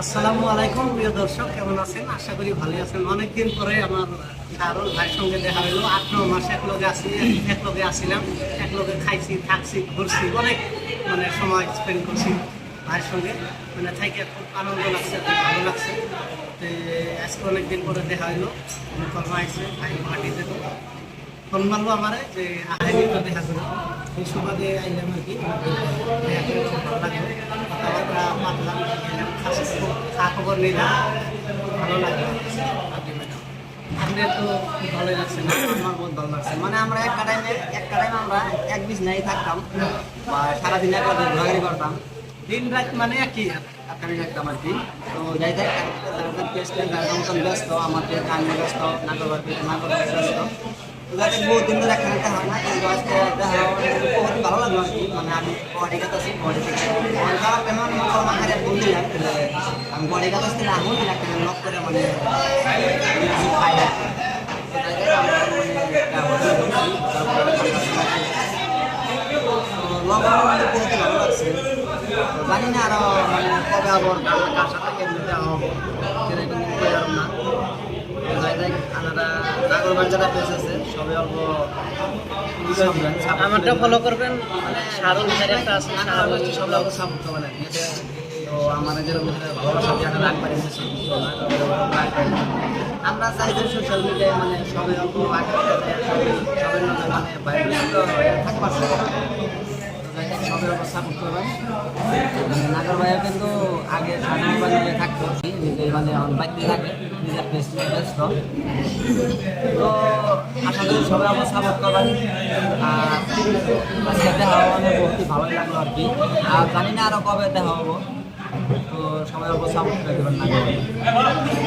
আসসালামু আলাইকুম, প্রিয় দর্শক, কেমন আছেন? আশা করি ভালো আছেন। অনেকদিন পরে আমার দারুল ভাইয়ের সঙ্গে দেখা হলো। আট ন মাস এক লগে আসি এক লগে আসিলাম এক লগে খাইছি, থাকছি, ঘুরছি, অনেক মানে সময় স্পেন্ড করছি ভাইয়ের সঙ্গে। মানে থাইকে খুব আনন্দ লাগছে, খুব ভালো লাগছে। তো, আজকে অনেকদিন পরে দেখা হলো কর্মা আসছে ভাই গুয়াহাটিতে তো ফোন মারলো আমারে যে আহাইনি তো দেখা করো। এই সুবাদে আইলাম আর কি দেখা করে খুব ভালো লাগল কথাবার্তা মাতলাম এলাম খাসি খা খবর নিলাম ভালো লাগল আপনি ম্যাডাম আপনার তো খুব ভালোই লাগছে না? আমার বহুত ভালো লাগছে। মানে আমরা একটা টাইমে একটা টাইমে আমরা এক বিশ নাই থাকতাম। বা সারাদিন একটা ঘোরাঘুরি করতাম। দিন রাত মানে একই আর একটা থাকতাম আর কি। তো যাই থাক পেস্টে মতন ব্যস্ত আমাদের কামে ব্যস্ত নাগরবার নাগরবার ব্যস্ত। তো যাতে বহুত দিন ধরে একটা দেখা হয় না কিন্তু আজকে দেখা বহুত ভালো লাগল আর কি। মানে আমি থেকে খাইয়ে ফোন দিলাম আমি বডি আসতে না হল একটা লক করে মানে জানি না আরও মানে কবে আবার কার- সাথে কেমনি দেওয়া হবে বলতে না আমারটা ফলো করবেন মানে একটা আছে আমরা সব লোক সাপোর্ট? তো আমাদের দিয়ে একটা রাখবার আমরা চাই যে সোশ্যাল মিডিয়ায় মানে সবাই অল্প সবাই মানে বাইরে থাকতে পারছে সবাই সাপোর্ট করবেন। মানে নাগর ভাইয়া কিন্তু আগে সাধারণ বাড়িতে থাকতো নিজে মানে বাড়িতে থাকে, নিজের বেস্ট ব্যস্ত। তো সবাই আমার সাপোর্ট করবেন। আর আজকে দেখা লাগল আর কি। আর জানি না আরও কবে দেখা হব। অল্প সাপোর্ট করে না।